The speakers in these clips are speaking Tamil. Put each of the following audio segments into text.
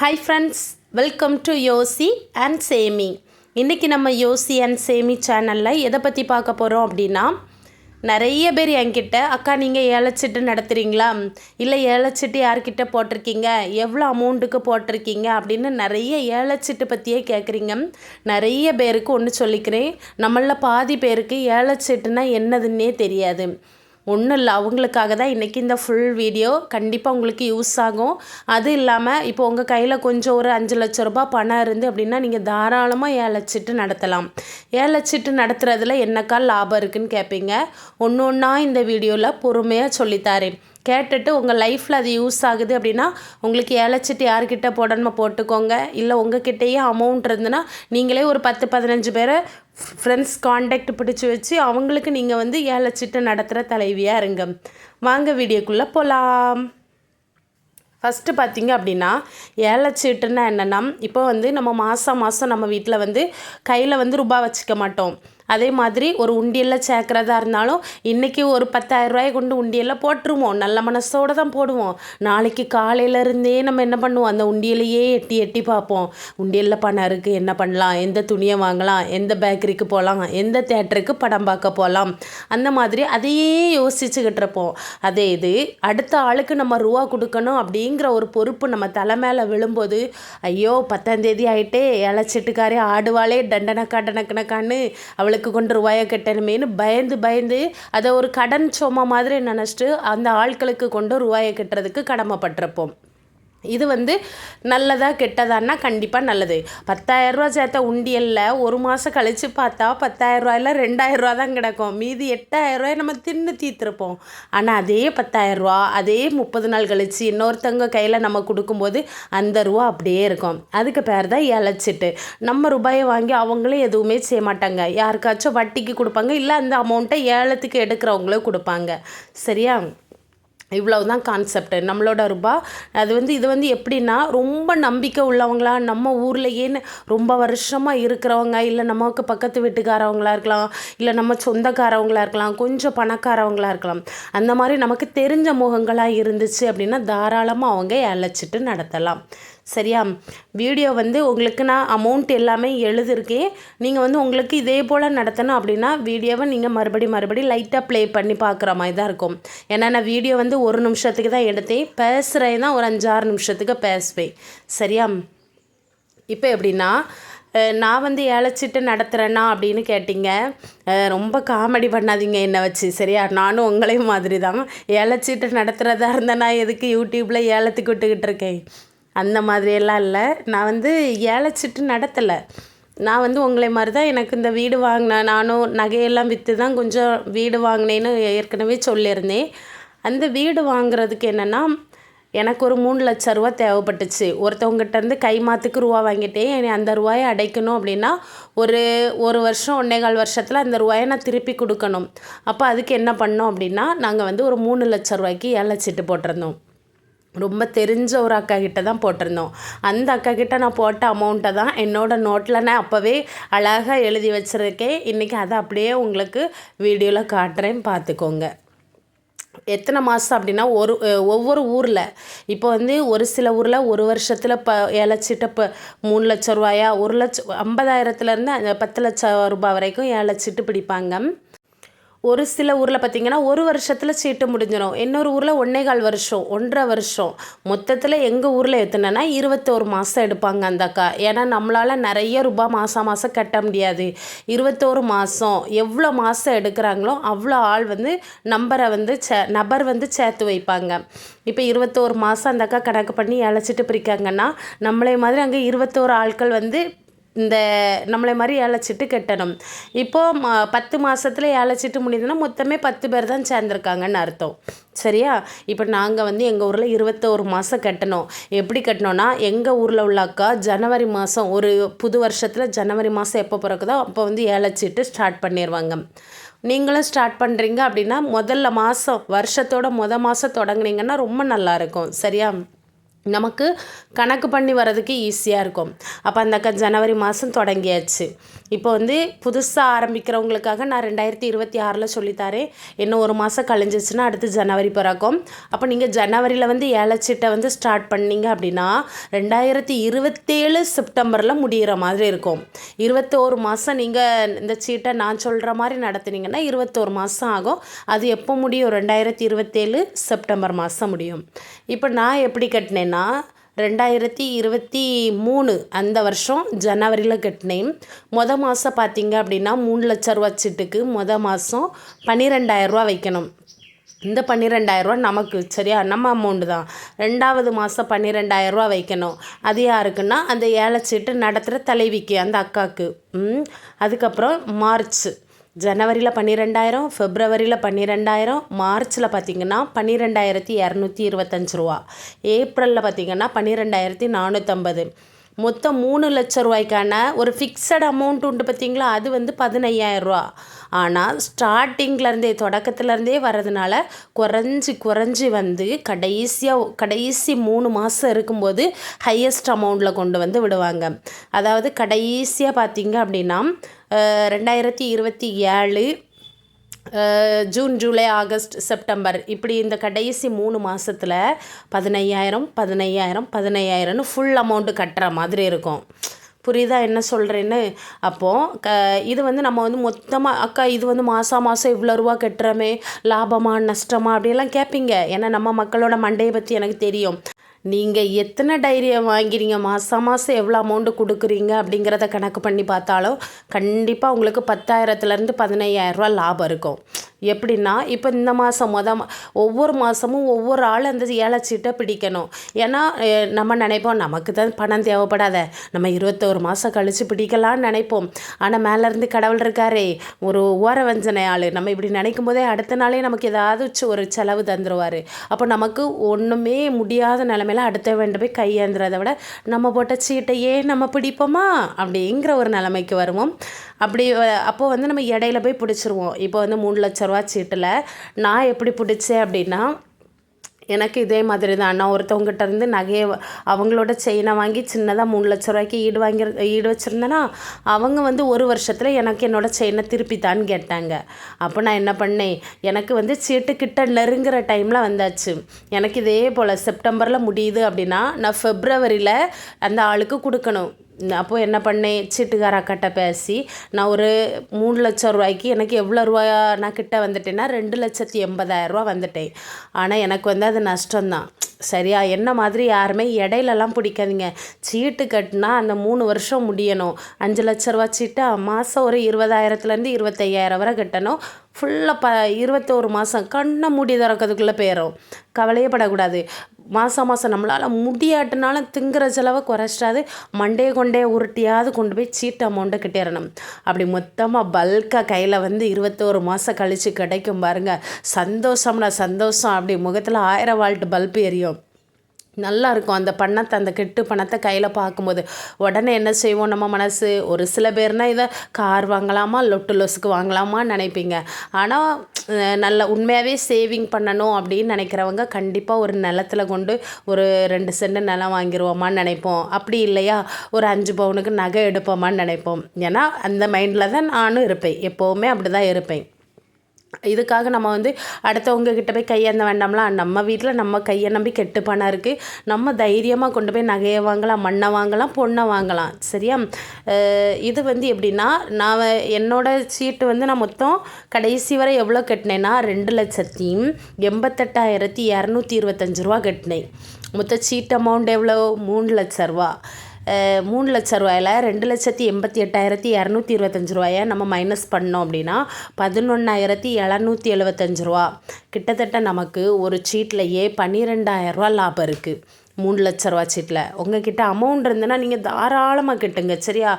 ஹாய் ஃப்ரெண்ட்ஸ் வெல்கம் டு யோசி அண்ட் சேமி இன்றைக்கி நம்ம யோசி அண்ட் சேமி சேனலில் எதை பற்றி பார்க்க போகிறோம் அப்படின்னா நிறைய பேர் என்கிட்ட அக்கா நீங்கள் ஏலச்சிட்டு நடத்துகிறீங்களா இல்லை ஏலச்சிட்டு யார்கிட்ட போட்டிருக்கீங்க? எவ்வளோ அமௌண்ட்டுக்கு போட்டிருக்கீங்க? அப்படின்னு நிறைய ஏலச்சிட்டு பற்றியே கேட்குறீங்க நிறைய பேருக்கு ஒன்று சொல்லிக்கிறேன். நம்மளில் பாதி பேருக்கு ஏழைச்சிட்டுனா என்னதுன்னே தெரியாது. ஒன்றும் இல்லை அவங்களுக்காக தான் இன்றைக்கி இந்த ஃபுல் வீடியோ கண்டிப்பாக உங்களுக்கு யூஸ் ஆகும். அது இல்லாமல் இப்போ உங்கள் கையில் கொஞ்சம் ஒரு அஞ்சு லட்ச ரூபாய் பணம் இருந்து அப்படின்னா நீங்கள் தாராளமாக ஏழைச்சிட்டு நடத்தலாம். ஏழைச்சிட்டு நடத்துறதுல என்னக்கா லாபம் இருக்குன்னு கேட்பீங்க ஒன்று ஒன்றா இந்த வீடியோவில் பொறுமையாக சொல்லித்தாரேன் கேட்டுட்டு உங்கள் லைஃப்பில் அது யூஸ் ஆகுது அப்படின்னா உங்களுக்கு ஏலச்சிட்டு யார்கிட்ட போடணுமோ போட்டுக்கோங்க. இல்லை உங்ககிட்டயே அமௌண்ட் இருந்ததுன்னா நீங்களே ஒரு பத்து பதினஞ்சு பேரை ஃப்ரெண்ட்ஸ் காண்டாக்ட் பிடிச்சி வச்சு அவங்களுக்கு நீங்கள் வந்து ஏலச்சிட்டு நடத்துகிற தலைவியாக இருங்க. வாங்க வீடியோக்குள்ளே போகலாம் ஃபஸ்ட்டு பார்த்தீங்க அப்படின்னா ஏலச்சீட்டுன்னா என்னென்னா இப்போ வந்து நம்ம மாதம் மாதம் நம்ம வீட்டில் வந்து கையில் வந்து ரூபா வச்சுக்க மாட்டோம். அதே மாதிரி ஒரு உண்டியலில் சேர்க்குறதா இருந்தாலும் இன்றைக்கி ஒரு பத்தாயிரரூவாயை கொண்டு உண்டியலில் போட்டுருவோம். நல்ல மனசோடு தான் போடுவோம். நாளைக்கு காலையிலேருந்தே நம்ம என்ன பண்ணுவோம்? அந்த உண்டியலையே எட்டி எட்டி பார்ப்போம். உண்டியலில் பணம் இருக்குது என்ன பண்ணலாம்? எந்த துணியை வாங்கலாம்? எந்த பேக்கரிக்கு போகலாம்? எந்த தேட்டருக்கு படம் பார்க்க போகலாம்? அந்த மாதிரி அதையே யோசிச்சுக்கிட்டு இருப்போம். அதே இது அடுத்த ஆளுக்கு நம்ம ரூபா கொடுக்கணும் அப்படிங்கிற ஒரு பொறுப்பு நம்ம தலை மேலே விழும்போது ஐயோ பத்தாந்தேதி ஆகிட்டே இழைச்சிட்டுக்காரே ஆடுவாளே டண்டனக்கா டனக்கணக்கான்னு அவளுக்கு அவளுக்கு கொண்டு ரூபாயை கட்டணுமேனு பயந்து பயந்து அதை ஒரு கடன் சோமா மாதிரி நினச்சிட்டு அந்த ஆட்களுக்கு கொண்டு ரூபாயை கட்டுறதுக்கு கடமைப்பட்டிருப்போம். இது வந்து நல்லதா கெட்டதான்னா கண்டிப்பாக நல்லது. பத்தாயிரரூவா சேர்த்த உண்டியலில் ஒரு மாதம் கழித்து பார்த்தா பத்தாயிரரூவாயில் ரெண்டாயிரரூவா தான் கிடக்கும். மீதி எட்டாயிரரூவாயை நம்ம தின்னு தீர்த்துருப்போம். ஆனால் அதே பத்தாயிரரூவா அதே முப்பது நாள் கழித்து இன்னொருத்தவங்க கையில் நம்ம கொடுக்கும்போது அந்த ரூபா அப்படியே இருக்கும். அதுக்கு பேர் தான் இழைச்சிட்டு நம்ம ரூபாயை வாங்கி அவங்களும் எதுவுமே செய்ய மாட்டாங்க. யாருக்காச்சும் வட்டிக்கு கொடுப்பாங்க. இல்லை அந்த அமௌண்ட்டை ஏலத்துக்கு எடுக்கிறவங்களும் கொடுப்பாங்க. சரியா? இவ்வளவு தான் கான்செப்ட் நம்மளோட ரூபா அது வந்து இது வந்து எப்படின்னா ரொம்ப நம்பிக்கை உள்ளவங்களா நம்ம ஊர்லேயேன்னு ரொம்ப வருஷமாக இருக்கிறவங்க இல்லை நமக்கு பக்கத்து வீட்டுக்காரவங்களா இருக்கலாம் இல்லை நம்ம சொந்தக்காரவங்களா இருக்கலாம் கொஞ்சம் பணக்காரவங்களா இருக்கலாம். அந்த மாதிரி நமக்கு தெரிஞ்ச முகங்களாக இருந்துச்சு அப்படின்னா தாராளமாக அவங்க அழைச்சிட்டு நடத்தலாம். சரியா? வீடியோ வந்து உங்களுக்கு நான் அமௌண்ட் எல்லாமே எழுதிருக்கேன். நீங்கள் வந்து உங்களுக்கு இதே போல் நடத்தணும் அப்படின்னா வீடியோவை நீங்கள் மறுபடி மறுபடி லைட்டாக ப்ளே பண்ணி பார்க்குற மாதிரி தான் இருக்கும். ஏன்னா நான் வீடியோ வந்து ஒரு நிமிஷத்துக்கு தான் எடுத்தேன். பேசுகிறேன் தான் ஒரு அஞ்சாறு நிமிஷத்துக்கு பேசுவேன். சரியா? இப்போ எப்படின்னா நான் வந்து ஏழைச்சிட்டு நடத்துகிறேன்னா அப்படின்னு கேட்டிங்க. ரொம்ப காமெடி பண்ணாதீங்க என்னை வச்சு. சரியா? நானும் உங்களையும் மாதிரி தான் ஏழைச்சிட்டு நடத்துகிறதா இருந்தால் நான் எதுக்கு யூடியூப்பில் ஏலத்துக்கு விட்டுக்கிட்டு இருக்கேன்? அந்த மாதிரியெல்லாம் இல்லை. நான் வந்து ஏழைச்சிட்டு நடத்தலை. நான் வந்து உங்களை மாதிரி தான் எனக்கு இந்த வீடு வாங்கினேன் நானும் நகையெல்லாம் விற்று தான் கொஞ்சம் வீடு வாங்கினேன்னு ஏற்கனவே சொல்லியிருந்தேன். அந்த வீடு வாங்குறதுக்கு என்னென்னா எனக்கு ஒரு மூணு லட்ச ரூபா தேவைப்பட்டுச்சு. ஒருத்தவங்ககிட்ட இருந்து கை மாற்றுக்கு ரூபா வாங்கிட்டேன். அந்த ரூபாயை அடைக்கணும் அப்படின்னா ஒரு ஒரு வருஷம் ஒன்னேகால் வருஷத்தில் அந்த ரூபாயை நான் திருப்பி கொடுக்கணும். அப்போ அதுக்கு என்ன பண்ணோம் அப்படின்னா நாங்கள் வந்து ஒரு மூணு லட்ச ரூபாய்க்கு ஏழைச்சிட்டு போட்டிருந்தோம். ரொம்ப தெரிஞ்ச ஒரு அக்கா கிட்ட தான் போட்டிருந்தோம். அந்த அக்கா கிட்ட நான் போட்ட அமௌண்ட்டை தான் என்னோடய நோட்டில் நான் அப்போவே அழகாக எழுதி வச்சுருக்கேன். இன்றைக்கி அதை அப்படியே உங்களுக்கு வீடியோவில் காட்டுறேன் பார்த்துக்கோங்க. எத்தனை மாதம் அப்படின்னா ஒரு ஒவ்வொரு ஊரில். இப்போ வந்து ஒரு சில ஊரில் ஒரு வருஷத்தில் இப்போ ஏழச்சிட்ட இப்போ மூணு லட்ச ரூபாயா ஒரு லட்சம் ஐம்பதாயிரத்துலேருந்து பத்து லட்சம் ரூபாய் வரைக்கும் ஏழச்சிட்டு பிடிப்பாங்க. ஒரு சில ஊரில் பார்த்திங்கன்னா ஒரு வருஷத்தில் சீட்டு முடிஞ்சிடும் இன்னொரு ஊரில் ஒன்றே கால் வருஷம் ஒன்றரை வருஷம். மொத்தத்தில் எங்கள் ஊரில் எத்தனைனா இருபத்தோரு மாதம் எடுப்பாங்க அந்த அக்கா. ஏன்னா நம்மளால் நிறைய ரூபாய் மாதம் மாதம் கட்ட முடியாது. இருபத்தோரு மாதம் எவ்வளோ மாதம் எடுக்கிறாங்களோ அவ்வளோ ஆள் வந்து நம்பரை வந்து சே நபர் வந்து சேர்த்து வைப்பாங்க. இப்போ இருபத்தோரு மாதம் அந்த அக்கா கணக்கு பண்ணி இழைச்சிட்டு பிரிக்காங்கன்னா நம்மளே மாதிரி அங்கே இருபத்தோரு ஆட்கள் வந்து இந்த நம்மளை மாதிரி ஏழைச்சிட்டு கட்டணும். இப்போது ம பத்து மாதத்துல ஏழைச்சிட்டு முடியுதுன்னா மொத்தமே பத்து பேர் தான் சேர்ந்துருக்காங்கன்னு அர்த்தம். சரியா? இப்போ நாங்கள் வந்து எங்கள் ஊரில் இருபத்தோரு மாதம் கட்டணும். எப்படி கட்டினோன்னா எங்கள் ஊரில் உள்ள அக்கா ஜனவரி மாதம் ஒரு புது வருஷத்தில் ஜனவரி மாதம் எப்போ பிறக்குதோ அப்போ வந்து ஏழைச்சிட்டு ஸ்டார்ட் பண்ணிடுவாங்க நீங்களும் ஸ்டார்ட் பண்ணுறீங்க அப்படின்னா முதல்ல மாதம் வருஷத்தோட மொதல் மாதம் தொடங்குனீங்கன்னா ரொம்ப நல்லாயிருக்கும் சரியா? நமக்கு கணக்கு பண்ணி வர்றதுக்கு ஈஸியாக இருக்கும். அப்போ அந்த அக்கா ஜனவரி மாதம் தொடங்கியாச்சு. இப்போ வந்து புதுசாக ஆரம்பிக்கிறவங்களுக்காக நான் ரெண்டாயிரத்தி இருபத்தி ஆறில் சொல்லித்தாரேன் இன்னும் ஒரு மாதம் கழிஞ்சிச்சுன்னா அடுத்து ஜனவரி பிறக்கும். அப்போ நீங்கள் ஜனவரியில் வந்து ஏலச்சீட்டை வந்து ஸ்டார்ட் பண்ணீங்க அப்படின்னா ரெண்டாயிரத்தி இருபத்தேழு செப்டம்பரில் முடிகிற மாதிரி இருக்கும். இருபத்தோரு மாதம் நீங்கள் இந்த சீட்டை நான் சொல்கிற மாதிரி நடத்துனீங்கன்னா இருபத்தோரு மாதம் ஆகும். அது எப்போ முடியும்? ரெண்டாயிரத்தி இருபத்தேழு செப்டம்பர் மாதம் முடியும். இப்போ நான் எப்படி கட்டினேன்னா ரெண்டாயிரத்தி இருபத்தி மூணு அந்த வருஷம் ஜனவரியில் கட்டினேன். மொதல் மாதம் பார்த்திங்க அப்படின்னா மூணு லட்ச ரூபா சீட்டுக்கு மொதல் மாதம் பன்னிரெண்டாயிரரூவா வைக்கணும். இந்த பன்னிரெண்டாயிரரூவா நமக்கு சரியா? நம்ம அமௌண்ட்டு தான். ரெண்டாவது மாதம் பன்னிரெண்டாயிரரூவா வைக்கணும். அது யாருக்குன்னா அந்த ஏலச்சீட்டு நடத்துகிற தலைவிக்கு அந்த அக்காவுக்கு அதுக்கப்புறம் மார்ச் ஜனவரியில் பன்னிரெண்டாயிரம் ஃபெப்ரவரியில் பன்னிரெண்டாயிரம் மார்ச்சில் பார்த்திங்கன்னா பன்னிரெண்டாயிரத்தி இரநூத்தி இருபத்தஞ்சி ரூபா. ஏப்ரலில் பார்த்திங்கன்னா பன்னிரெண்டாயிரத்தி நானூற்றம்பது மொத்தம் மூணு லட்ச ரூபாய்க்கான ஒரு ஃபிக்ஸட் அமௌண்ட் உண்டு பார்த்திங்களா அது வந்து பதினையாயிரரூவா ஆனால் ஸ்டார்டிங்லேருந்தே தொடக்கத்துலேருந்தே வர்றதுனால குறைஞ்சி குறைஞ்சி வந்து கடைசியாக கடைசி மூணு மாதம் இருக்கும்போது ஹையஸ்ட் அமௌண்ட்டில் கொண்டு வந்து விடுவாங்க. அதாவது கடைசியாக பார்த்திங்க அப்படின்னா ரெண்டாயிரத்தி இருபத்தி ஏழு ஜூன் ஜூலை ஆகஸ்ட் செப்டம்பர். இப்படி இந்த கடைசி மூணு மாதத்தில் பதினையாயிரம் பதினையாயிரம் பதினையாயிரம்னு ஃபுல் அமௌண்ட்டு கட்டுற மாதிரி இருக்கும். புரியுதா என்ன சொல்கிறேன்னு அப்போது க இது வந்து நம்ம வந்து மொத்தமாக அக்கா இது வந்து மாதம் மாதம் இவ்வளோ ரூபா கட்டுறோமே லாபமா நஷ்டமா அப்படியெல்லாம் கேட்பீங்க ஏன்னா நம்ம மக்களோட மண்டையை பற்றி எனக்கு தெரியும். நீங்கள் எத்தனை டைரியை வாங்கிறீங்க மாதம் மாதம் எவ்வளோ அமௌண்ட்டு கொடுக்குறீங்க? அப்படிங்கிறத கணக்கு பண்ணி பார்த்தாலும் கண்டிப்பாக உங்களுக்கு பத்தாயிரத்துலேருந்து பதினையாயிரரூவா லாபம் இருக்கும். எப்படின்னா இப்போ இந்த மாதம் மொத ஒவ்வொரு மாதமும் ஒவ்வொரு ஆள் அந்த ஏலச்சீட்டை பிடிக்கணும். ஏன்னா நம்ம நினைப்போம் நமக்கு தான் பணம் தேவைப்படாத. நம்ம இருபத்தோரு மாதம் கழித்து பிடிக்கலான்னு நினைப்போம். ஆனால் மேலேருந்து கடவுள் இருக்காரே ஒரு ஓர வஞ்சனை ஆள். நம்ம இப்படி நினைக்கும் போதே அடுத்த நாளே நமக்கு ஏதாவது ஒரு செலவு தந்துடுவார் அப்போ நமக்கு ஒன்றுமே முடியாத நிலமையில அடுத்த வேண்டு போய் கையேந்துறதை விட நம்ம போட்ட சீட்டையே நம்ம பிடிப்போமா? அப்படிங்கிற ஒரு நிலைமைக்கு வருவோம். அப்படி அப்போது வந்து நம்ம இடையில போய் பிடிச்சிருவோம். இப்போ வந்து மூணு லட்ச ரூபா சீட்டில். நான் எப்படி பிடிச்சேன் அப்படின்னா எனக்கு இதே மாதிரி தான் நான் ஒருத்தவங்ககிட்ட இருந்து நகையை அவங்களோட செயினை வாங்கி சின்னதாக மூணு லட்ச ரூபாய்க்கு ஈடு வாங்கி ஈடு வச்சுருந்தேன்னா அவங்க வந்து ஒரு வருஷத்தில் எனக்கு என்னோடய செயினை திருப்பித்தான்னு கேட்டாங்க. அப்போ நான் என்ன பண்ணேன்? எனக்கு வந்து சீட்டுக்கிட்ட நெருங்குற டைமில் வந்தாச்சு. எனக்கு இதே போல் செப்டம்பரில் முடியுது அப்படின்னா நான் ஃபெப்ரவரியில் அந்த ஆளுக்கு கொடுக்கணும். அப்போது என்ன பண்ணேன் சீட்டுக்கார அக்காட்ட பேசி நான் ஒரு மூணு லட்சம் ரூபாய்க்கு எனக்கு எவ்வளோ ரூபாயா நான் கிட்ட வந்துட்டேன்னா ரெண்டு லட்சத்தி எண்பதாயிரரூவா வந்துட்டேன். ஆனால் எனக்கு வந்து அது நஷ்டம்தான். சரியா? என்ன மாதிரி யாருமே இடையிலலாம் பிடிக்காதீங்க. சீட்டு கட்டினா அந்த மூணு வருஷம் முடியணும். அஞ்சு லட்ச ரூபா சீட்டு மாதம் ஒரு இருபதாயிரத்துலேருந்து இருபத்தையாயிரம் வரை கட்டணும். ஃபுல்லாக ப இருபத்தோரு மாதம் கண்ணை மூடி திறக்கிறதுக்குள்ளே போயிடும் கவலையே படக்கூடாது மாதம் மாதம் நம்மளால் முடியாட்டினாலும் திங்குற செலவை குறைச்சிட்டாது மண்டே கொண்டே உருட்டியாவது கொண்டு போய் சீட் அமௌண்ட்டை கிட்டேறணும் அப்படி மொத்தமாக பல்காக கையில் வந்து இருபத்தோரு மாதம் கழித்து கிடைக்கும் பாருங்கள் சந்தோஷம்னா சந்தோஷம். அப்படி முகத்தில் ஆயிரம் வால்ட்டு பல்ப் எரியும். நல்லா இருக்கும் அந்த பணத்தை அந்த கெட்டு பணத்தை கையில் பார்க்கும்போது. உடனே என்ன செய்வோம் நம்ம மனசு? ஒரு சில பேர்னால் இதை கார் வாங்கலாமா? லொட்டு லொசுக்கு வாங்கலாமான்னு நினைப்பீங்க. ஆனால் நல்ல உண்மையாகவே சேவிங் பண்ணணும் அப்படின்னு நினைக்கிறவங்க கண்டிப்பாக ஒரு நிலத்தில் கொண்டு ஒரு ரெண்டு சென்ட் நிலம் வாங்கிடுவோமான்னு நினைப்போம். அப்படி இல்லையா? ஒரு அஞ்சு பவுனுக்கு நகை எடுப்போமான்னு நினைப்போம். ஏன்னா அந்த மைண்டில் தான் நானும் இருப்பேன். எப்போவுமே அப்படி தான் இருப்பேன். இதுக்காக நம்ம வந்து அடுத்தவங்க கிட்ட போய் கையேந்த வேண்டாம்லாம் நம்ம வீட்டில் நம்ம கையை நம்பி கெட்டு பணம் இருக்குது நம்ம தைரியமாக கொண்டு போய் நகையை வாங்கலாம் மண்ணை வாங்கலாம் பொண்ணை வாங்கலாம். சரியா? இது வந்து எப்படின்னா நான் என்னோடய சீட்டு வந்து நான் மொத்தம் கடைசி வரை எவ்வளோ கட்டினேன்னா ரெண்டு லட்சத்தி எண்பத்தெட்டாயிரத்தி இரநூத்தி இருபத்தஞ்சி ரூபா கட்டினேன். மொத்த சீட் அமௌண்ட் எவ்வளோ? மூணு லட்ச ரூபா. மூணு லட்ச ரூபாயில் ரெண்டு லட்சத்தி எண்பத்தி எட்டாயிரத்தி இரநூத்தி இருபத்தஞ்சி ரூபாயை நம்ம மைனஸ் பண்ணோம் அப்படின்னா பதினொன்றாயிரத்தி எழுநூற்றி எழுபத்தஞ்சி ரூபா. கிட்டத்தட்ட நமக்கு ஒரு சீட்லையே பன்னிரெண்டாயிரரூவா லாபம் இருக்குது மூணு லட்ச ரூபா சீட்டில் உங்ககிட்ட அமௌண்ட் இருந்ததுன்னா நீங்கள் தாராளமாக கட்டுங்க. சரியா?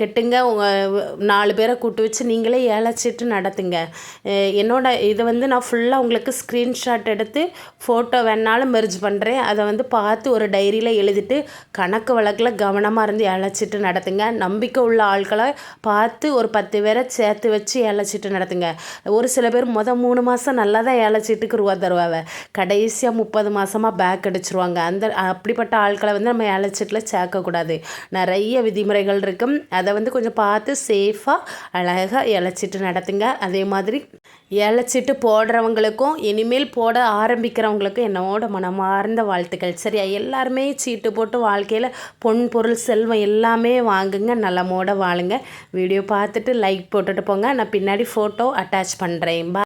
கெட்டுங்க. உங்கள் நாலு பேரை கூட்டு வச்சு நீங்களே ஏழை சீட்டு நடத்துங்க. என்னோட இதை வந்து நான் ஃபுல்லாக உங்களுக்கு ஸ்க்ரீன்ஷாட் எடுத்து ஃபோட்டோ வேணாலும் மெர்ஜ் பண்ணுறேன் அதை வந்து பார்த்து ஒரு டைரியில் எழுதிட்டு கணக்கு வழக்கில் கவனமாக இருந்து ஏழைச்சிட்டு நடத்துங்க. நம்பிக்கை உள்ள ஆட்களை பார்த்து ஒரு பத்து பேரை சேர்த்து வச்சு ஏழைச்சிட்டு நடத்துங்க. ஒரு சில பேர் மொதல் மூணு மாதம் நல்லா தான் ஏழைச்சீட்டுக்கு ரூபா தருவாங்க. கடைசியாக முப்பது மாதமாக பேக் அடிச்சிருவாங்க. அந்த அந்த அப்படிப்பட்ட ஆட்களை வந்து நம்ம ஏலச்சீட்டில் சேர்க்கக்கூடாது. நிறைய விதிமுறைகள் இருக்கும் அதை வந்து கொஞ்சம் பார்த்து சேஃபாக அழகாக ஏலச்சீட்டு நடத்துங்க. அதே மாதிரி ஏலச்சீட்டு போடுறவங்களுக்கும் இனிமேல் போட ஆரம்பிக்கிறவங்களுக்கும் என்னோட மனமார்ந்த வாழ்த்துக்கள். சரியா? எல்லாருமே சீட்டு போட்டு வாழ்க்கையில் பொன் பொருள் செல்வம் எல்லாமே வாங்குங்க. நலமோட வாழுங்க. வீடியோ பார்த்துட்டு லைக் போட்டுட்டு போங்க. நான் பின்னாடி ஃபோட்டோ அட்டாச் பண்ணுறேன் பா